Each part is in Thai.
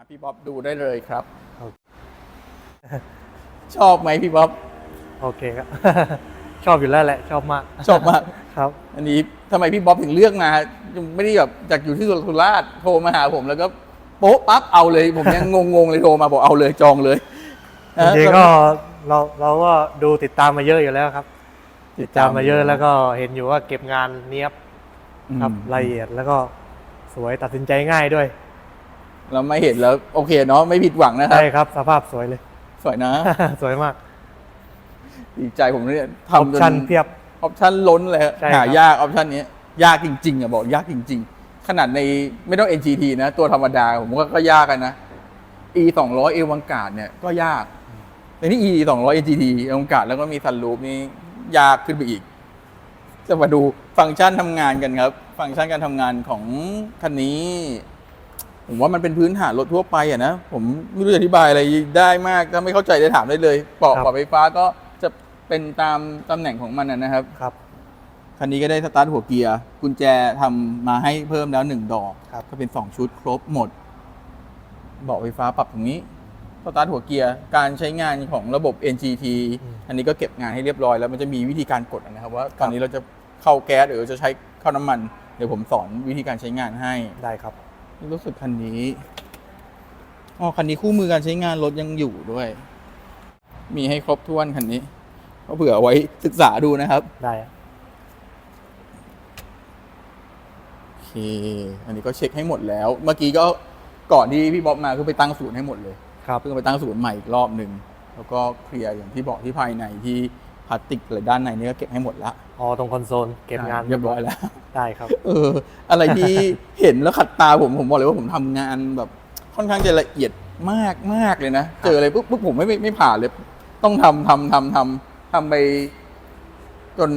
อะพี่บ๊อบดูได้เลยครับโอเคชอบไหมพี่บ๊อบโอเคครับ ชอบอยู่แล้วแหละ ชอบมาก ชอบมาก ครับ อันนี้ทำไมพี่บ๊อบถึงเลือกมายังไม่ได้แบบจากอยู่ที่สุราษฎร์โทรมาหาผมแล้วก็โป๊ะปั๊บเอาเลย ผมยังงงๆเลยโทรมาบอกเอาเลยจองเลยจริงๆก็เราเราก็ดูติดตามมาเยอะอยู่แล้วครับ ติดตามมาเยอะแล้วก็เห็นอยู่ว่าเก็บงานเนี้ยบครับอืมละเอียดแล้วก็สวยตัดสินใจง่ายด้วย เราไม่เห็นแล้วโอเคเนาะไม่ผิดหวังนะครับ ใช่ครับ สภาพสวยเลย สวยนะ สวยมาก ดีใจผมเนี่ยออปทำจชั่นนเพียบ ออปชั่นล้นเลยใช่ครับ หายากออปชั่นนี้ยากจริงๆอะบอกยากจริง ๆ ขนาดในไม่ต้อง NGT นะ ตัวธรรมดาผมว่าก็ยากกันนะ E 2 0 0เอวังกาดเนี่ยก็ยากแต่นี่ E 2 0 0 NGT เอวังกาดแล้วก็มีซันรูปนี่ยากขึ้นไปอีก จะมาดูฟังก์ชันทำงานกันครับ ฟังก์ชันการทำงานของคันนี้ ผมว่ามันเป็นพื้นฐานรถทั่วไปอะนะ ผมไม่รู้จะอธิบายอะไรได้มาก ถ้าไม่เข้าใจได้ถามได้เลยเปาะครับ เปาะไฟฟ้าก็จะเป็นตามตำแหน่งของมันนะนะครับ ครับ คันนี้ก็ได้สตาร์ทหัวเกียร์ กุญแจทำมาให้เพิ่มแล้วหนึ่งดอก ครับ ก็เป็น2ชุดครบหมด เบาะไฟฟ้าปรับตรงนี้สตาร์ทหัวเกียร์ การใช้งานของระบบ NGT อืม อันนี้ก็เก็บงานให้เรียบร้อยแล้วมันจะมีวิธีการกดนะครับ ว่าตอนนี้เราจะเข้าแก๊สหรือจะใช้เข้าน้ำมัน เดี๋ยวผมสอนวิธีการใช้งานให้ ได้ครับ รู้สึกคันนี้ อ๋อ คันนี้คู่มือการใช้งานรถยังอยู่ด้วย มีให้ครบถ้วนคันนี้ก็เผื่อเอาไว้ศึกษาดูนะครับ ได้โอเค อันนี้ก็เช็คให้หมดแล้ว เมื่อกี้ก็ก่อนที่พี่บ๊อบมาคือไปตั้งศูนย์ให้หมดเลย ครับ เพิ่งไปตั้งศูนย์ใหม่อีกรอบหนึ่ง แล้วก็เคลียร์อย่างที่บอกที่ภายในที่ พลาสติกอะไรด้านในนี่ก็เก็บให้หมดละอ๋อตรงคอนโซลเก็บงานเรียบร้อยแล้ว ได้ครับเอออะไรที่เห็นแล้วขัดตาผมผมบอกเลยว่าผมทำงานแบบค่อนข้างจะละเอียดมากมากเลยนะ เจออะไรปุ๊บปุ๊บผมไม่ไม่ไม่ผ่านเลย ต้องทำทำทำทำทำไปจน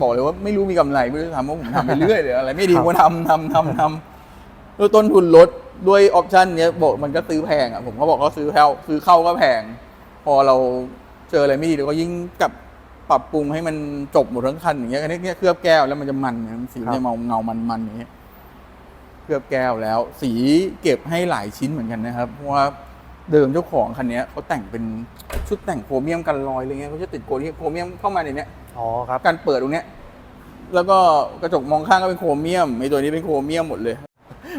บอกเลยว่าไม่รู้มีกำไรไม่รู้จะทำว่าผมทำไปเรื่อยเลยอะไร ไม่ดีครับก็ทำทำทำทำด้วยต้นทุนลดด้วยออปชันเนี้ยบอกมันก็ซื้อแพงอะผมก็บอกเขาซื้อเข้าซื้อเข้าก็แพง พอเรา เจออะไรไม่ดีเราก็ยิ่งกลับปรับปรุงให้มันจบหมดทั้งคันอย่างเงี้ยอันนี้เนี่ยเคลือบแก้วแล้วมันจะมันเนี่ยสีมันจะเมาเงามันมันอย่างเงี้ยเคลือบแก้วแล้ว สีเก็บให้หลายชิ้นเหมือนกันนะครับเพราะว่าเดิมเจ้าของคันเนี้ยเขาแต่งเป็นชุดแต่งโครเมียมกันรอยอะไรเงี้ยเขาจะติดโครเมียมโครเมียมเข้ามาในเนี้ยอ๋อครับการเปิดตรงเนี้ยแล้วก็กระจกมองข้างก็เป็นโครเมียมไอ้ตัวนี้เป็นโครเมียมหมดเลย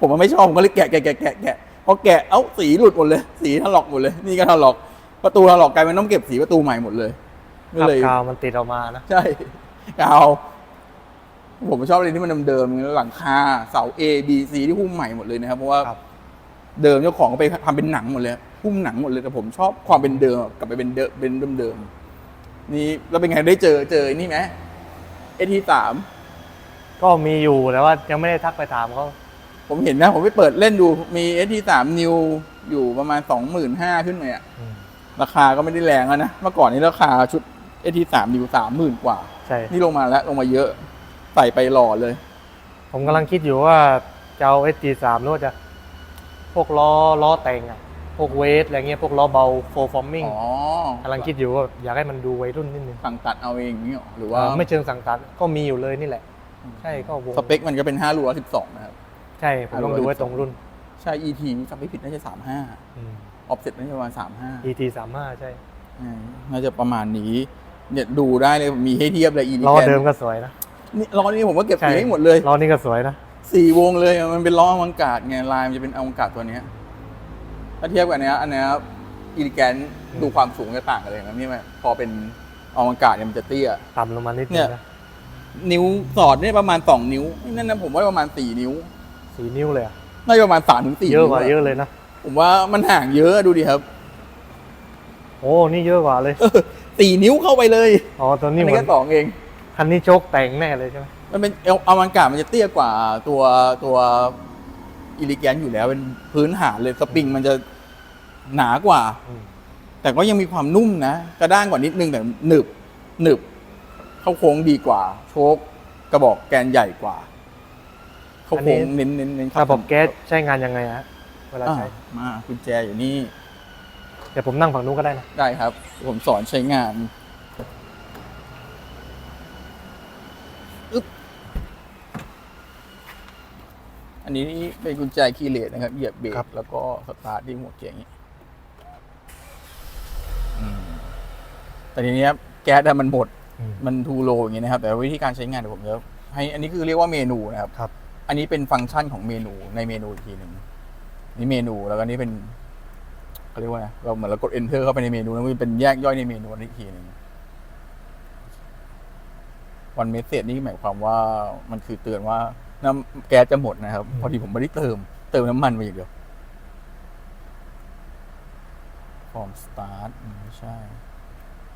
ผมมันไม่ชอบผมก็เลยแกะแกะแกะแกะแกะพอแกะเอ้าสีหลุดหมดเลย สีถลอกหมดเลย นี่ก็ถลอก ประตูถลอกกลายเป็นต้องเก็บสีประตูใหม่หมดเลยก็ครับเลยกาวมันติดออกมานะใช่กาวผมชอบอะไรที่มันเดิมๆหลังคาเสา A B C ที่หุ้มใหม่หมดเลยนะครับ เพราะว่าครับเดิมเจ้าของก็ไปทำเป็นหนังหมดเลยหุ้มหนังหมดเลยแต่ผมชอบความเป็นเดิมกลับไปเป็นเดิมเป็นเดิมๆนี่แล้วเป็นไงได้เจอเจอไอ้นี่ไหมเอทีสามก็มีอยู่แต่ว่ายังไม่ได้ทักไปถามเขาผมเห็นนะ ผมไปเปิดเล่นดูมีเอทีสามนิวอยู่ประมาณสองหมื่นห้าขึ้นไปอะอืม ราคาก็ไม่ได้แรงแล้วนะ เมื่อก่อนนี้ราคาชุดเอทีสามนิวสามหมื่นกว่า ใช่ นี่ลงมาแล้วลงมาเยอะ ใส่ไปหล่อเลย ผมกำลังคิดอยู่ว่าจะเอา SG3 หรือว่าจะ พวกล้อล้อแต่งอะพวกเวทอะไรเงี้ยพวกล้อเบาโฟฟอร์มิ่งอ๋อกำลังคิดอยู่ว่าอยากให้มันดูวัยรุ่นนิดนึงสั่งตัดเอาเองอย่างนี้หรอหรือเอ่ว่าอไม่เชิงสั่งตัดก็มีอยู่เลยนี่แหละ ใช่ก็วงสเปคมันก็เป็นห้ารูสิบสองนะครับ ใช่ ผมต้องดูไว้ตรงรุ่น ใช่ ET นี่จำไม่ผิดน่าจะสามห้า อืมออฟเซ็ตน่าจะประมาณสามห้า ET สามห้าใช่น่าจะประมาณนี้ เนี่ยดูได้เลยมีให้เทียบเลยอีล้อเดิมก็สวยนะนี่ล้อนี้ผมก็เก็บใช่สีให้หมดเลยล้อนี้ก็สวยนะสี่วงเลยมันเป็นล้ออวังกาดไงลายมันจะเป็นอวังกาดตัวเนี้ยถ้าเทียบกับอันเนี้ยอันเนี้ยอีลิแกนดูความสูงจะต่างกันเลยนะนี่ไหมพอเป็นอวังกาดเนี่ยมันจะเตี้ยต่ำลงมานิดนึเนี่งยนะนิ้วสอดเนี่ยประมาณสองนิ้วนั่นนะผมว่าประมาณสี่นิ้วสี่นิ้วเลยอะน่าจะประมาณสามถึงสี่เยอะนิ้วกว่าเยอะเลยนะ ผมว่ามันห่างเยอะดูดิครับ โอ้นี่เยอะกว่าเลยสี่นิ้วเข้าไปเลยอ๋อตัวอันี้นเหนี้มือแค่นสองเองคันนี้โชคแต่งแน่เลยใช่ไหมมันเป็นเอาอวังกาดมันจะเตี้ยกว่าตัวตัวอีลิแกนอยู่แล้วเป็นพื้นฐานเลยสปริงมันจะหนากว่าอืมแต่ก็ยังมีความนุ่มนะกระด้างกว่านิดนึงแต่หนึบหนึบ เข้าโค้งดีกว่า โชคกระบอกแกนใหญ่กว่า เข้าโค้งเน้นเน้นเน้นระบบแก๊สใช้งานยังไงฮะ เวลาอ่าใช้มากุญแจอยู่นี่ เดี๋ยวผมนั่งฝั่งนู้นก็ได้นะได้ครับ ผมสอนใช้งานอึ๊บอันนนี้เป็นกุญแจคีย์เลสนะครับ เหยียบเบรกครับแล้วก็สตาร์ทที่หัวเกียร์อย่างนี้อืมแต่ทีเนี้ยแก๊สอะมันหมด อืม มันทูโลอย่างนี้นะครับ แต่วิธีการใช้งานเดี๋ยวผมจะให้ อันนี้คือเรียกว่าเมนูนะครับ ครับ อันนี้เป็นฟังก์ชันของเมนูในเมนูอีกทีหนึ่ง นี่เมนูแล้วก็นี่เป็นเขาเรียกว่าไงเราเหมือนเรากด enter เข้าไปในเมนูแล้วมันเป็นแยกย่อยในเมนูอันนี้อีกทีหนึ่งวันเมสเซจนี่หมายความว่ามันคือเตือนว่าน้ำแก๊สจะหมดนะครับอืมพอดีผมไม่ได้เติม เติมน้ำมันไปอย่างเดียวฟอร์มสตาร์ทไม่ใช่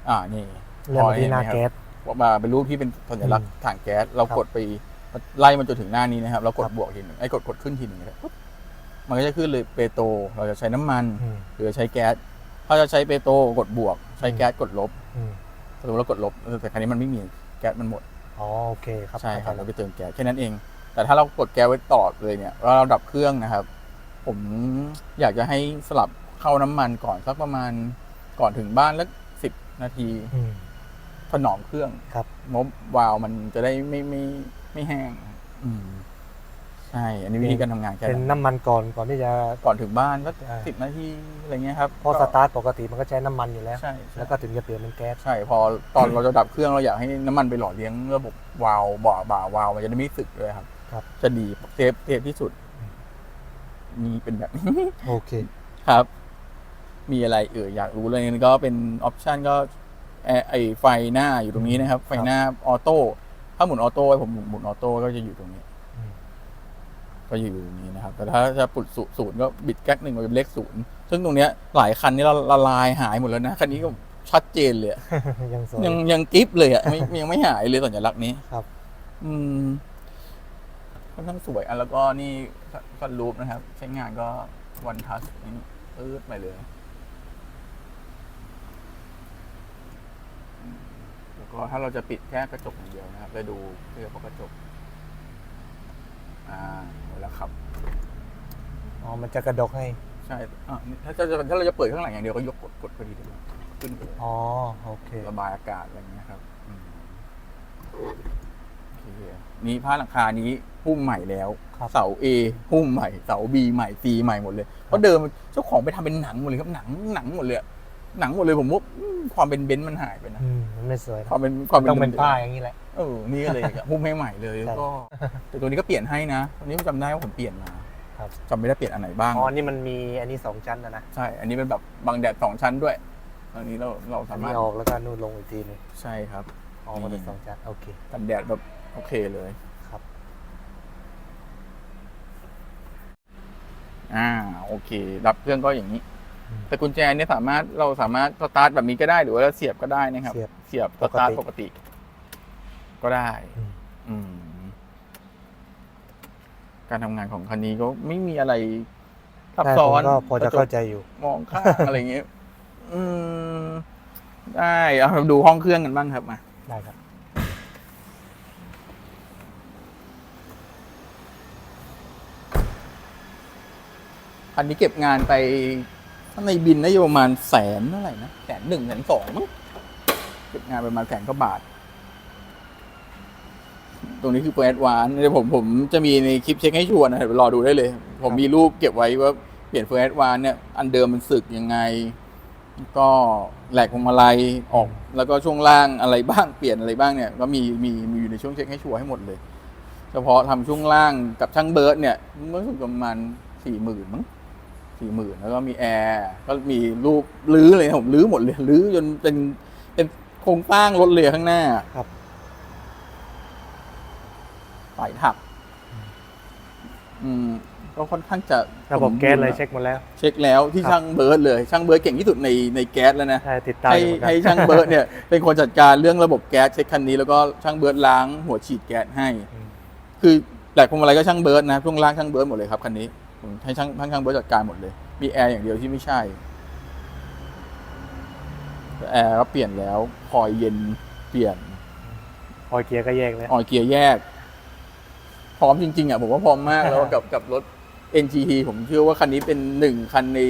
อ่านี่เริ่มพอมาที่หน้าเห็ไหมครับแก๊สว่ามาเป็นรูปที่เป็นสัญลักษอืณ์มถังแก๊สเราครับกดไปไล่มันจนถึงหน้านี้นะครับ เรากดครับบวกทีหนึ่งไอ้กดกดขึ้นทีหนึ่งเลยปุ๊บ มันก็จะขึ้นเลยเปโตรเราจะใช้น้ำมันอืมหรือใช้แก๊ส ถ้าจะใช้เปโตรกดบวก ใช้แก๊สกดลบอืมสมมติเรากดลบเออแต่ครั้นี้มันไม่มีแก๊สมันหมด อ๋อโอเคครับ ใช่ครับเข้าเราใจไปเติมแก๊สแค่นั้นเอง แต่ถ้าเรากดแก๊สไว้ต่อเลยเนี่ยแล้วเราดับเครื่องนะครับ ผมอยากจะให้สลับเข้าน้ำมันก่อนสักประมาณก่อนถึงบ้านแล้วสิบนาทีอืมถนอมเครื่องครับมบวาล์วมันจะได้ไม่ไม่ไม่แห้ง อืมใช่ อันนี้วิธีการทำงานแค่เป็นนั้นน้ำมันก่อนก่อนที่จะ ก่อนถึงบ้านสักอ่า สิบนาทีอะไรเงี้ยครับเพราะสตาร์ทปกติมันก็ใช้น้ำมันอยู่แล้ว ใช่ใช่แล้วก็ถึงจะเปลี่ยนเป็นแก๊ส ใช่พอตอนเราจะดับเครื่องเราอยากให้น้ำมันไปหล่อเลี้ยงระบบวาล์วบ่อบ่าวาล์วมันจะได้ไม่สึกเลยครับครับ จะดีเซฟเซฟที่สุดนี่เป็นแบบนี้ โอเค ครับ มีอะไรเอออยากรู้เลยนี่ก็เป็นออปชันก็ไอไอไฟหน้าอยู่ตรงนี้นะครับ ไฟหน้าออโต้ถ้าหมุนออโต้ไว้ผมหมุนหมุนออโต้ก็จะอยู่ตรงนี้ อืมก็อยู่ตรงนี้นะครับ แต่ถ้าจะปุดศูศูนย์ก็บิดแก๊กหนึ่งมันเป็นเลขศูนย์ซึ่งตรงเนี้ยหลายคันนี้เราละลายหายหมดแล้วนะ คันนี้ก็ชัดเจนเลยอะยังสวยยังยังกิฟเลยอะไม่ยังไม่หายเลยสัญลักษณ์นี้ครับ อืมค่อนข้างสวยอะแล้วก็นี่ฟันรูปนะครับ ใช้งานก็วันทัชนี่ปื๊ดไปเลยอืมแล้วก็ถ้าเราจะปิดแค่กระจกอย่างเดียวนะครับไปดูเพื่อพกระจก อ่าเวลาขับ อ๋อ มันจะกระดกให้ ใช่อะถ้าจะถ้าเราจะเปิดข้างหลังอย่างเดียวก็ยกกดกดพอดีเดียวขึ้นไปเลยอ๋อ โอเค ระบายอากาศอะไรอย่างเงี้ยครับอืมโอเคนี่ผ้าหลังคานี้หุ้มใหม่แล้ว ครับ เสา A หุ้มใหม่ เสา B ใหม่ C ใหม่หมดเลย เพราะเดิมเจ้าของไปทำเป็นหนังหมดเลยครับหนังหนังหมดเลยอะ หนังหมดเลยผมว่าอืมความเป็นเบนซ์มันหายไปนะ อืมมันไม่สวยนะความเป็นความเป็นต้องเป็นดิมๆผ้าอย่างนี้แหละ เออนี่ก็เลยอะหุ้มให้ใหม่เลยแล้วก็แต่ตัวนี้ก็เปลี่ยนให้นะตัวนี้ผมจำได้ว่าผมเปลี่ยนมาครับ จำไม่ได้เปลี่ยนอันไหนบ้าง อ๋อ นี่มันมีอันนี้สองชั้นนะนะใช่ อันนี้เป็นแบบบังแดดสองชั้นด้วย อันนี้เราเราอัสานมานี้รถออกแล้วก็นู่นลงอีกทีหนึงใช่ครับออกมาเป็นสองชั้น โอเค กันแดดแบบโอเคเลยครับ อ่าโอเคดับเครื่องก็อย่างนี้อืม แต่กุญแจเนี่ยสามารถเราสามารถสตาร์ทแบบนี้ก็ได้หรือว่าเราเสียบก็ได้นะครับ เสียบเสียบสปกติตาร์ทปกติ ก็ได้ อืมอืมการทำงานของคันนี้ก็ไม่มีอะไรซับใช่ซ้อผมนก็พอจะกรเข้าใจอยู่ มองข้างอะไรอย่างเงี้ยอืมได้เอาเราดูห้องเครื่องกันบ้างครับมาได้ครับ อันนี้เก็บงานไป ถ้าในบินน่าจะประมาณแสนเท่าไหร่นะแสนหนึ่งแสนสองมั้งเก็บงานไปประมาณแสนกว่าบาท ตรงนี้คือโปรแอดวานเดี๋ยวผมผมจะมีในคลิปเช็คให้ชัวร์นะเดี๋ยวรอดูได้เลย ผมมีรูปเก็บไว้ว่าเปลี่ยนเฟอร์แอดวานเนี่ยอันเดิมมันสึกยังไง ก็แหลกพวงมาลัยออก แล้วก็ช่วงล่างอะไรบ้างเปลี่ยนอะไรบ้างเนี่ย ก็มีมีมีอยู่ในช่วงเช็คให้ชัวร์ให้หมดเลย เฉพาะทำช่วงล่างกับช่างเบิร์ดเนี่ยรู้สึกประมาณสี่หมื่นมั้ง สี่หมื่นแล้วก็มีแอร์ก็มีรูปลื้อเลยนะผมลื้อหมดเลยลื้อจนเป็นเป็นโครงสร้างรถเลยข้างหน้าครับสายถัก อืมก็ค่อนข้างจะระบบแก๊สเลยสมบูรณ์อะเช็คหมดแล้ว เช็คแล้วที่ครับช่างเบิร์ดเลยช่างเบิร์ดเก่งที่สุดในในแก๊สแล้วนะใช่ติดตามให้อยู่เหมือนกันให้ช่างเบิร์ดเนี่ย เป็นคนจัดการเรื่องระบบแก๊สเช็คคันนี้แล้วก็ช่างเบิร์ดล้างหัวฉีดแก๊สให้อืมคือแหลกพวงมาลัยก็ช่างเบิร์ดนะช่วงล่างช่างเบิร์ดหมดเลยครับคันนี้ ผมให้ช่างช่างช่างเบิร์ดจัดการหมดเลย มีแอร์อย่างเดียวที่ไม่ใช่แอร์ก็เปลี่ยนแล้วคอยเย็นเปลี่ยนออยเกียร์ก็แยกแล้วออยเกียร์แยก พร้อมจริง ๆอะผมว่าพร้อมมากแล้วกับกับรถ NGT ผมเชื่อว่าคันนี้เป็นหนึ่งคันใน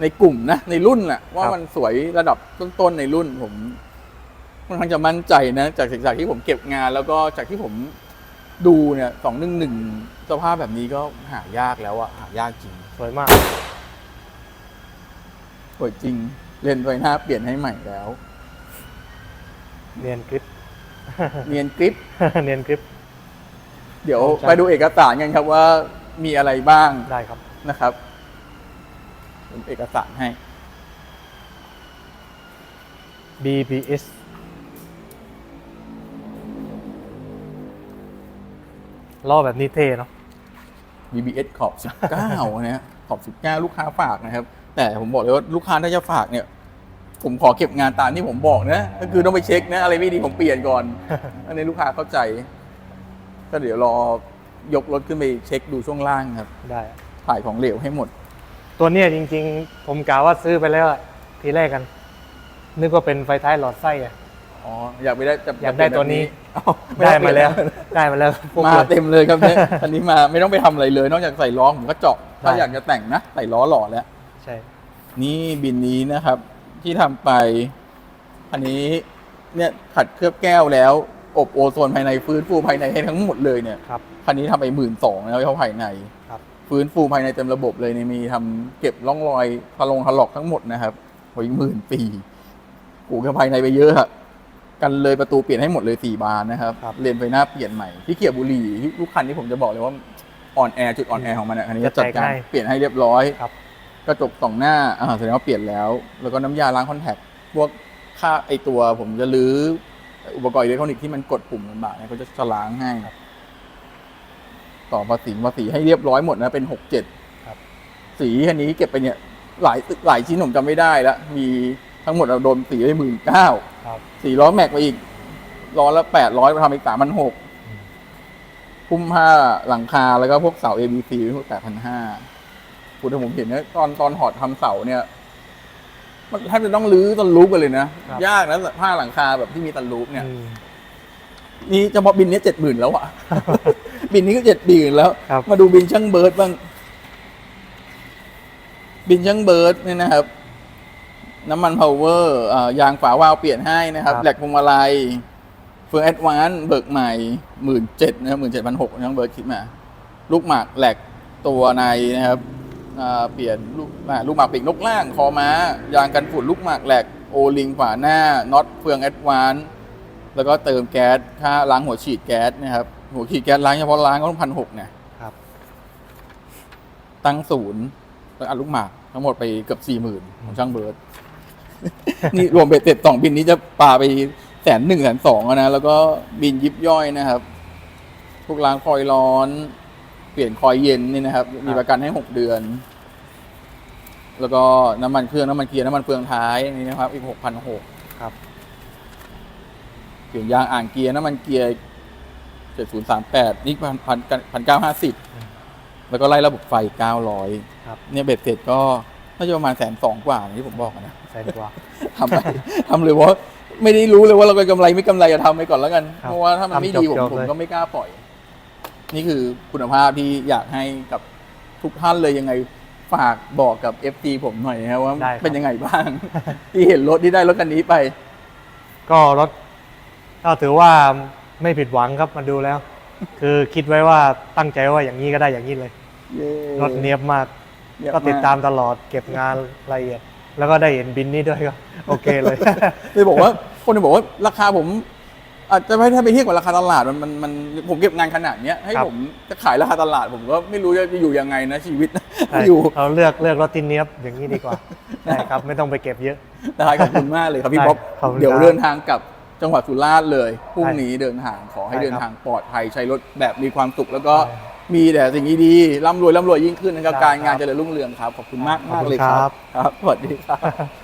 ในกลุ่มนะ ในรุ่นน่ะว่ามันสวยระดับต้นๆในรุ่นผมค่อนข้างจะมั่นใจนะ จากจากที่ผมเก็บงานแล้วก็จากที่ผม ดูเนี่ยสองหนึ่งหนึ่งสภาพแบบนี้ก็หายากแล้วอะหายากจริงสวยมากสวยจริง เลนส์ไฟหน้าเปลี่ยนให้ใหม่แล้ว เนียนกริป เนียนกริป เนียนกริป เดี๋ยวใช่ไปดูเอกสารกันครับว่ามีอะไรบ้างได้ครับนะครับผมเอกสารให้ BBS ล้อแบบนี้เท่เนาะ BBS ขอบ 19 นะฮะขอบ 19 ลูกค้าฝากนะครับ แต่ผมบอกเลยว่าลูกค้าถ้าจะฝากเนี่ย ผมขอเก็บงานตามที่ผมบอกนะ ก็คือต้องไปเช็คนะ อะไรไม่ดีผมเปลี่ยนก่อน อันนี้ลูกค้าเข้าใจ ก็เดี๋ยวรอยกรถขึ้นไปเช็คดูช่วงล่างครับ ได้ ถ่ายของเหลวให้หมด ตัวเนี้ยจริง ๆ ผมกล่าวว่าซื้อไปแล้วอะทีแรกกัน นึกว่าเป็นไฟท้ายหลอดไส้อะ อ๋ออยากไปได้จะอยากได้ตัวนี้อ้าวได้มาแล้วเปยนได้มาแล้วพวกมาเลย เต็มเลยครับเนี่ยอันนี้มาไม่ต้องไปทำอะไรเลย นอกจากใส่ล้อผมก็เจาะถ้าได้อยากจะแต่งนะใส่ล้อหล่อแล้ว ใช่ นี่บินนี้นะครับ ที่ทำไป อันนี้เนี่ยขัดเคลือบแก้วแล้ว อบโอโซนภายในฟื้นฟูภายในให้ทั้งหมดเลยเนี่ยครับ คันนี้ทำไปหมื่นสองแล้วเฉพาะภายใน ครับ ฟื้นฟูภายในเต็มระบบเลยเนี่ยมีทำเก็บร่องรอยทะลงถลอกทั้งหมดนะครับโอ้ยหมื่นปีกูแค่ภายในไปเยอะอะ กันเลยประตูเปลี่ยนให้หมดเลยสี่บานนะครับครับ เลนไฟหน้าเปลี่ยนใหม่ที่เกียบบุหรี่ทุกคันที่ผมจะบอกเลยว่าอ่อนแอจุดอ่อนแอของมันอะคันนี้จะจัดการเปลี่ยนให้เรียบร้อยครับ กระจกสองหน้าอ่าแสดงว่าเปลี่ยนแล้ว แล้วก็น้ำยาล้างคอนแทคพวกค่าไอตัวผมจะรื้ออุปกรณ์อิเล็กทรอนิกส์ที่มันกดปุ่มลำบากเนี่ยเขาจะจะล้างให้ต่อภาษีภาษีให้เรียบร้อยหมดนะเป็นหกเจ็ดครับ สีคันนี้เก็บไปเนี่ย หลายหลายชิ้นผมจำไม่ได้แล้วมี ทั้งหมดเราโดนสีไปหมื่นเก้าครับ สี่ล้อแม็กไปอีกล้อละแปดร้อยทำอีกสามพันหกอืมพุ่มผ้าหลังคาแล้วก็พวกเสา ABC พวกแปดพันห้าคุณถ้าผมเห็นเนี่ยตอนตอนหอดทำเสาเนี่ย มันแทบจะต้องรื้อตันลูปไปเลยนะ ครับ ยากนะผ้าหลังคาแบบที่มีตันลูปเนี่ย อืม นี่เฉพาะบินเนี้เจ็ดหมื่นแล้วอะ บินนี้ก็เจ็ดหมื่นแล้ว ครับ มาดูบินช่างเบิร์ดบ้าง บินช่างเบิร์ดเนี่ยนะครับ น้ำมันพาวเวอร์ยางฝาวาล์วเปลี่ยนให้นะครับครับ แหลกพวงมาลัยเฟืองแอดวานเบิกใหม่หมื่นเจ็ดนะครับหมื่นเจ็ดพันหกน้องเบิร์ดคิดมา ลูกหมากแหลกตัวในนะครับอ่าเปลี่ยนลูกอ่าลูกหมากปีกนกล่างคอม้ายางกันฝุ่นลูกหมากแหลกโอลิงฝาหน้าน็อตเฟืองแอดวานแล้วก็เติมแก๊สค่าล้างหัวฉีดแก๊สนะครับ หัวฉีดแก๊สล้างเฉพาะล้างก็ต้องพันหกเนี่ยครับตั้งศูนย์แล้วอัดลูกหมากทั้งหมดไปเกือบสี่หมื่นของช่างเบิร์ด นี่รวมเบ็ดเสร็จสองบินนี้จะปาไปแสนหนึ่งแสนสองนะ แล้วก็บินยิบย่อยนะครับ พวกล้างคอยร้อน เปลี่ยนคอยเย็นนี่นะครับ มีประกันให้หกเดือน แล้วก็น้ำมันเครื่องน้ำมันเกียร์น้ำมันเฟืองท้ายนี่นะครับ อีกหกพันหกครับเปลี่ยนยางอ่างเกียร์น้ำมันเกียร์เจ็ดศูนย์สามแปดนี่พันพันพันเก้าห้าสิบแล้วก็ไล่ระบบไฟเก้าร้อยครับเนี่ยเบ็ดเสร็จก็ น่าจะประมาณแสนสองกว่าอย่างที่ผมบอกอะนะแสนกว่าทำไปทำเลยเพราะไม่ได้รู้เลยว่าเราจะกำไรไม่กำไรจะทำไปก่อนแล้วกันครับเพราะว่าถ้ามันไม่ดีผมทำจบๆผมเลยก็ไม่กล้าปล่อย นี่คือคุณภาพที่อยากให้กับทุกท่านเลยยังไงฝากบอกกับ FT ผมหน่อยนะครับว่าได้ครับเป็นยังไงบ้าง ที่เห็นรถที่ได้รถคันนี้ไป ก็รถก็ถือว่าไม่ผิดหวังครับมาดูแล้ว คือคิดไว้ว่าตั้งใจว่าอย่างนี้ก็ได้อย่างนี้เลยเย้รถเนียบมาก เยี่ยก็ติดกตามตลอดเก็บงานละเอียด แล้วก็ได้เห็นบินนี้ด้วยก็โอเคเลย เลยบอกว่าคนจะบอกว่าราคาผมอาจจะไม่ถ้าไปเทียบกับราคาตลาดมันมันมันผมเก็บงานขนาดเนี้ยให้ครับ ผมจะขายราคาตลาดผมก็ไม่รู้จะอยู่ยังไงนะชีวิตใช่อยู่เราเลือกเลือกรถที่เนียบอย่างนี้ดีกว่าใช่ครับไม่ต้องไปเก็บเยอะ ได้ขอบคุณมากเลยครับพี่ได้ป๊อปขอบคุณเดี๋ยวครับเดินทางกลับจังหวัดสุราษฎร์เลยพรุ่งได้นี้เดินทางขอให้ได้เดินครับทางปลอดภัยใช้รถแบบมีความสุขแล้วก็ได้ มีแต่สิ่งดีๆร่ำรวยร่ำรวยยิ่งขึ้นนะครับได้การงานครับเจริญรุ่งเรืองครับ ขอบคุณมากขอบมากคุณเลยคครัรับบครับ สวัสดีครับ